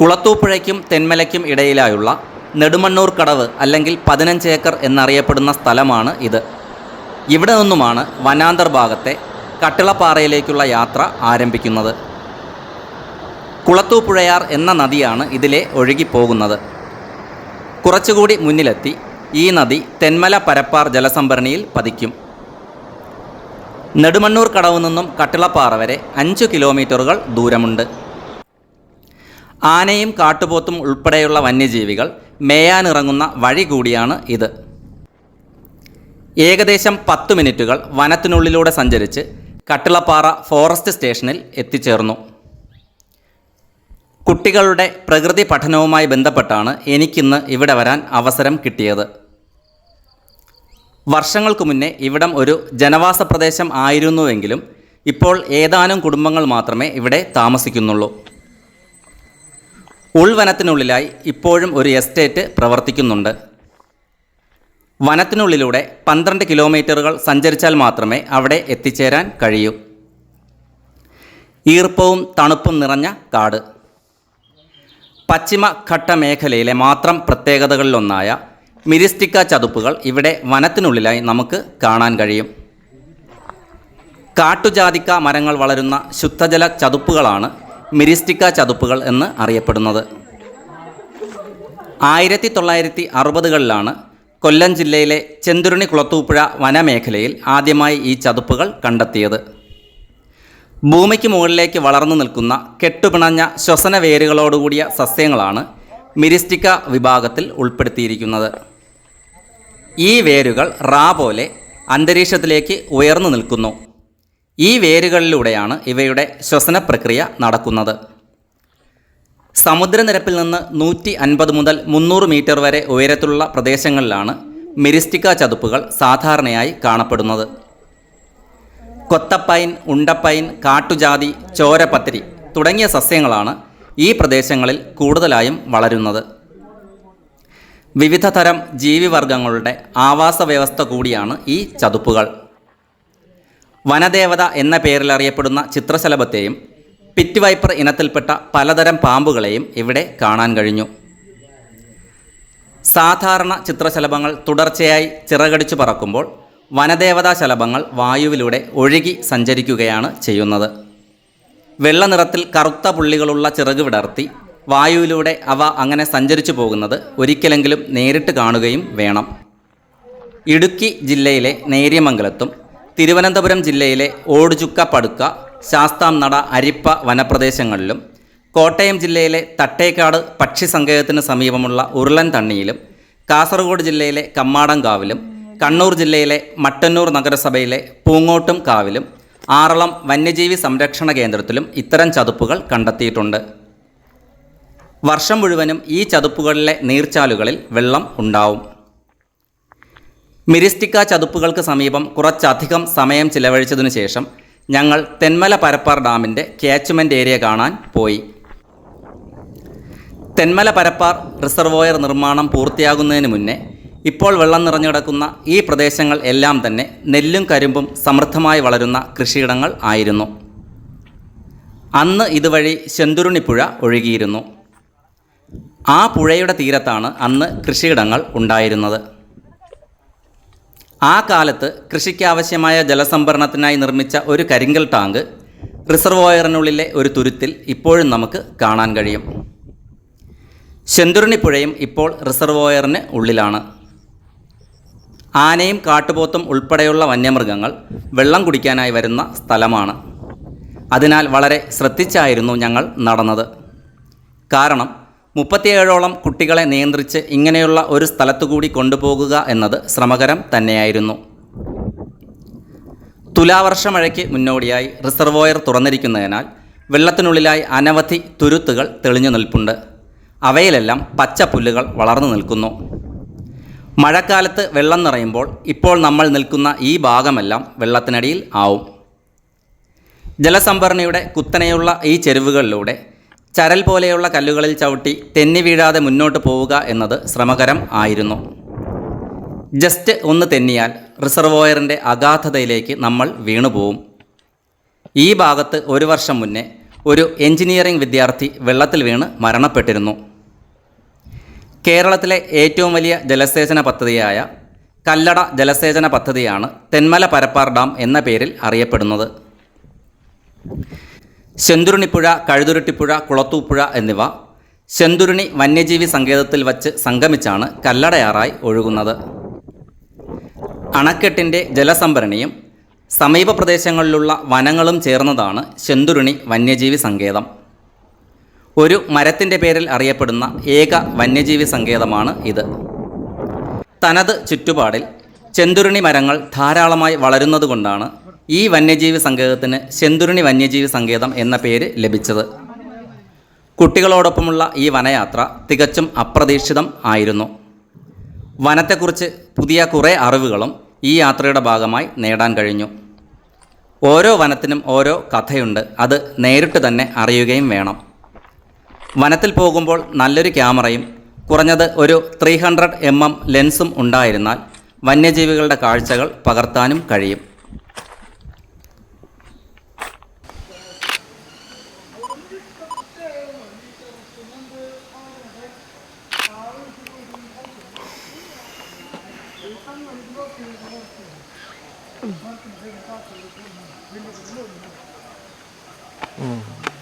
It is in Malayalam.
കുളത്തൂപ്പുഴയ്ക്കും തെന്മലയ്ക്കും ഇടയിലായുള്ള നെടുമണ്ണൂർ കടവ് അല്ലെങ്കിൽ പതിനഞ്ച് ഏക്കർ എന്നറിയപ്പെടുന്ന സ്ഥലമാണ് ഇത്. ഇവിടെ നിന്നുമാണ് വനാന്തർ ഭാഗത്തെ കട്ടിളപ്പാറയിലേക്കുള്ള യാത്ര ആരംഭിക്കുന്നത്. കുളത്തൂപ്പുഴയാർ എന്ന നദിയാണ് ഇതിലെ ഒഴുകിപ്പോകുന്നത്. കുറച്ചുകൂടി മുന്നിലെത്തി ഈ നദി തെന്മല പരപ്പാർ ജലസംഭരണിയിൽ പതിക്കും. നെടുമണ്ണൂർ കടവ് നിന്നും കട്ടിളപ്പാറ വരെ അഞ്ച് കിലോമീറ്ററുകൾ ദൂരമുണ്ട്. ആനയും കാട്ടുപോത്തും ഉൾപ്പെടെയുള്ള വന്യജീവികൾ മേയാനിറങ്ങുന്ന വഴി കൂടിയാണ് ഇത്. ഏകദേശം പത്ത് മിനിറ്റുകൾ വനത്തിനുള്ളിലൂടെ സഞ്ചരിച്ച് കട്ടിളപ്പാറ ഫോറസ്റ്റ് സ്റ്റേഷനിൽ എത്തിച്ചേർന്നു. കുട്ടികളുടെ പ്രകൃതി പഠനവുമായി ബന്ധപ്പെട്ടാണ് എനിക്കിന്ന് ഇവിടെ വരാൻ അവസരം കിട്ടിയത്. വർഷങ്ങൾക്ക് മുന്നേ ഇവിടം ഒരു ജനവാസ പ്രദേശം ആയിരുന്നുവെങ്കിലും ഇപ്പോൾ ഏതാനും കുടുംബങ്ങൾ മാത്രമേ ഇവിടെ താമസിക്കുന്നുള്ളൂ. ഉൾവനത്തിനുള്ളിലായി ഇപ്പോഴും ഒരു എസ്റ്റേറ്റ് പ്രവർത്തിക്കുന്നുണ്ട്. വനത്തിനുള്ളിലൂടെ പന്ത്രണ്ട് കിലോമീറ്ററുകൾ സഞ്ചരിച്ചാൽ മാത്രമേ അവിടെ എത്തിച്ചേരാൻ കഴിയൂ. ഈർപ്പവും തണുപ്പും നിറഞ്ഞ കാട്. പശ്ചിമഘട്ട മേഖലയിലെ മാത്രം പ്രത്യേകതകളിലൊന്നായ മിരിസ്റ്റിക്ക ചതുപ്പുകൾ ഇവിടെ വനത്തിനുള്ളിലായി നമുക്ക് കാണാൻ കഴിയും. കാട്ടുജാതിക്ക മരങ്ങൾ വളരുന്ന ശുദ്ധജല ചതുപ്പുകളാണ് മിരിസ്റ്റിക്ക ചതുപ്പുകൾ എന്ന് അറിയപ്പെടുന്നത്. ആയിരത്തി തൊള്ളായിരത്തി അറുപതുകളിലാണ് കൊല്ലം ജില്ലയിലെ ചെന്തുരുണി കുളത്തൂപ്പുഴ വനമേഖലയിൽ ആദ്യമായി ഈ ചതുപ്പുകൾ കണ്ടെത്തിയത്. ഭൂമിക്ക് മുകളിലേക്ക് വളർന്നു നിൽക്കുന്ന കെട്ടുപിണഞ്ഞ ശ്വസന വേരുകളോടുകൂടിയ സസ്യങ്ങളാണ് മിരിസ്റ്റിക്ക വിഭാഗത്തിൽ ഉൾപ്പെടുത്തിയിരിക്കുന്നത്. ഈ വേരുകൾ റാ പോലെ അന്തരീക്ഷത്തിലേക്ക് ഉയർന്നു നിൽക്കുന്നു. ഈ വേരുകളിലൂടെയാണ് ഇവയുടെ ശ്വസന പ്രക്രിയ നടക്കുന്നത്. സമുദ്രനിരപ്പിൽ നിന്ന് നൂറ്റി അൻപത് മുതൽ മുന്നൂറ് മീറ്റർ വരെ ഉയരത്തിലുള്ള പ്രദേശങ്ങളിലാണ് മിരിസ്റ്റിക്ക ചതുപ്പുകൾ സാധാരണയായി കാണപ്പെടുന്നത്. കൊത്തപ്പൈൻ ഉണ്ടപ്പൈൻ കാട്ടുജാതി ചോരപത്തിരി തുടങ്ങിയ സസ്യങ്ങളാണ് ഈ പ്രദേശങ്ങളിൽ കൂടുതലായും വളരുന്നത്. വിവിധ തരം ജീവിവർഗങ്ങളുടെ ആവാസ വ്യവസ്ഥ കൂടിയാണ് ഈ ചതുപ്പുകൾ. വനദേവത എന്ന പേരിൽ അറിയപ്പെടുന്ന ചിത്രശലഭത്തെയും പിറ്റ് വൈപ്പർ ഇനത്തിൽപ്പെട്ട പലതരം പാമ്പുകളെയും ഇവിടെ കാണാൻ കഴിഞ്ഞു. സാധാരണ ചിത്രശലഭങ്ങൾ തുടർച്ചയായി ചിറകടിച്ചു പറക്കുമ്പോൾ വനദേവതാ ശലഭങ്ങൾ വായുവിലൂടെ ഒഴുകി സഞ്ചരിക്കുകയാണ് ചെയ്യുന്നത്. വെള്ള നിറത്തിൽ കറുത്ത പുള്ളികളുള്ള ചിറക് വിടർത്തി വായുവിലൂടെ അവ അങ്ങനെ സഞ്ചരിച്ചു പോകുന്നത് ഒരിക്കലെങ്കിലും നേരിട്ട് കാണുകയും വേണം. ഇടുക്കി ജില്ലയിലെ നേര്യമംഗലത്തും തിരുവനന്തപുരം ജില്ലയിലെ ഓടുചുക്ക പടുക്ക ശാസ്താംനട അരിപ്പ വനപ്രദേശങ്ങളിലും കോട്ടയം ജില്ലയിലെ തട്ടേക്കാട് പക്ഷി സങ്കേതത്തിന് സമീപമുള്ള ഉരുളൻ തണ്ണിയിലും കാസർഗോഡ് ജില്ലയിലെ കമ്മാടംകാവിലും കണ്ണൂർ ജില്ലയിലെ മട്ടന്നൂർ നഗരസഭയിലെ പൂങ്ങോട്ടും കാവിലും ആറളം വന്യജീവി സംരക്ഷണ കേന്ദ്രത്തിലും ഇത്തരം ചതുപ്പുകൾ കണ്ടെത്തിയിട്ടുണ്ട്. വർഷം മുഴുവനും ഈ ചതുപ്പുകളിലെ നീർച്ചാലുകളിൽ വെള്ളം ഉണ്ടാവും. മിരിസ്റ്റിക്ക ചതുപ്പുകൾക്ക് സമീപം കുറച്ചധികം സമയം ചിലവഴിച്ചതിനു ശേഷം ഞങ്ങൾ തെന്മല പരപ്പാർ ഡാമിന്റെ ക്യാച്ച്മെന്റ് ഏരിയ കാണാൻ പോയി. തെന്മല പരപ്പാർ റിസർവോയർ നിർമ്മാണം പൂർത്തിയാകുന്നതിന് മുന്നേ ഇപ്പോൾ വെള്ളം നിറഞ്ഞു കിടക്കുന്ന ഈ പ്രദേശങ്ങൾ എല്ലാം തന്നെ നെല്ലും കരിമ്പും സമൃദ്ധമായി വളരുന്ന കൃഷിയിടങ്ങൾ ആയിരുന്നു. അന്ന് ഇതുവഴി ശെന്തുരുണിപ്പുഴ ഒഴുകിയിരുന്നു. ആ പുഴയുടെ തീരത്താണ് അന്ന് കൃഷിയിടങ്ങൾ ഉണ്ടായിരുന്നത്. ആ കാലത്ത് കൃഷിക്കാവശ്യമായ ജലസംഭരണത്തിനായി നിർമ്മിച്ച ഒരു കരിങ്കൽ ടാങ്ക് റിസർവോയറിനുള്ളിലെ ഒരു തുരുത്തിൽ ഇപ്പോഴും നമുക്ക് കാണാൻ കഴിയും. ശെന്തുരുണിപ്പുഴയും ഇപ്പോൾ റിസർവോയറിന് ഉള്ളിലാണ്. ആനയും കാട്ടുപോത്തും ഉൾപ്പെടെയുള്ള വന്യമൃഗങ്ങൾ വെള്ളം കുടിക്കാനായി വരുന്ന സ്ഥലമാണ്. അതിനാൽ വളരെ ശ്രദ്ധിച്ചായിരുന്നു ഞങ്ങൾ നടന്നത്. കാരണം മുപ്പത്തിയേഴോളം കുട്ടികളെ നിയന്ത്രിച്ച് ഇങ്ങനെയുള്ള ഒരു സ്ഥലത്തുകൂടി കൊണ്ടുപോകുക എന്നത് ശ്രമകരം തന്നെയായിരുന്നു. തുലാവർഷ മഴയ്ക്ക് മുന്നോടിയായി റിസർവോയർ തുറന്നിരിക്കുന്നതിനാൽ വെള്ളത്തിനുള്ളിലായി അനവധി തുരുത്തുകൾ തെളിഞ്ഞു നിൽപ്പുണ്ട്. അവയിലെല്ലാം പച്ച പുല്ലുകൾ വളർന്നു നിൽക്കുന്നു. മഴക്കാലത്ത് വെള്ളം നിറയുമ്പോൾ ഇപ്പോൾ നമ്മൾ നിൽക്കുന്ന ഈ ഭാഗമെല്ലാം വെള്ളത്തിനടിയിൽ ആവും. ജലസംഭരണിയുടെ കുത്തനെയുള്ള ഈ ചെരുവുകളിലൂടെ ചരൽ പോലെയുള്ള കല്ലുകളിൽ ചവിട്ടി തെന്നി വീഴാതെ മുന്നോട്ട് പോവുക എന്നത് ശ്രമകരം ആയിരുന്നു. ജസ്റ്റ് ഒന്ന് തെന്നിയാൽ റിസർവോയറിന്റെ അഗാധതയിലേക്ക് നമ്മൾ വീണുപോവും ഈ ഭാഗത്ത് ഒരു വർഷം മുന്നേ ഒരു എഞ്ചിനീയറിംഗ് വിദ്യാർത്ഥി വെള്ളത്തിൽ വീണ് മരണപ്പെട്ടിരുന്നു. കേരളത്തിലെ ഏറ്റവും വലിയ ജലസേചന പദ്ധതിയായ കല്ലട ജലസേചന പദ്ധതിയാണ് തെന്മല പരപ്പാർ ഡാം എന്ന പേരിൽ അറിയപ്പെടുന്നത്. ശെന്തുരുണിപ്പുഴ കഴുതുരുട്ടിപ്പുഴ കുളത്തൂപ്പുഴ എന്നിവ ശെന്തുരുണി വന്യജീവി സങ്കേതത്തിൽ വച്ച് സംഗമിച്ചാണ് കല്ലടയാറായി ഒഴുകുന്നത്. അണക്കെട്ടിന്റെ ജലസംഭരണിയും സമീപ പ്രദേശങ്ങളിലുള്ള വനങ്ങളും ചേർന്നതാണ് ശെന്തുരുണി വന്യജീവി സങ്കേതം. ഒരു മരത്തിന്റെ പേരിൽ അറിയപ്പെടുന്ന ഏക വന്യജീവി സങ്കേതമാണ് ഇത്. തനത് ചുറ്റുപാടിൽ ചെന്തുരുണി മരങ്ങൾ ധാരാളമായി വളരുന്നതുകൊണ്ടാണ് ഈ വന്യജീവി സങ്കേതത്തിന് ചെന്തുരുണി വന്യജീവി സങ്കേതം എന്ന പേര് ലഭിച്ചത്. കുട്ടികളോടൊപ്പമുള്ള ഈ വനയാത്ര തികച്ചും അപ്രതീക്ഷിതം ആയിരുന്നു. വനത്തെക്കുറിച്ച് പുതിയ കുറേ അറിവുകളും ഈ യാത്രയുടെ ഭാഗമായി നേടാൻ കഴിഞ്ഞു. ഓരോ വനത്തിനും ഓരോ കഥയുണ്ട്. അത് നേരിട്ട് തന്നെ അറിയുകയും വേണം. വനത്തിൽ പോകുമ്പോൾ നല്ലൊരു ക്യാമറയും കുറഞ്ഞത് ഒരു ത്രീ ഹൺഡ്രഡ് എം എം ലെൻസും ഉണ്ടായിരുന്നാൽ വന്യജീവികളുടെ കാഴ്ചകൾ പകർത്താനും കഴിയും. うん。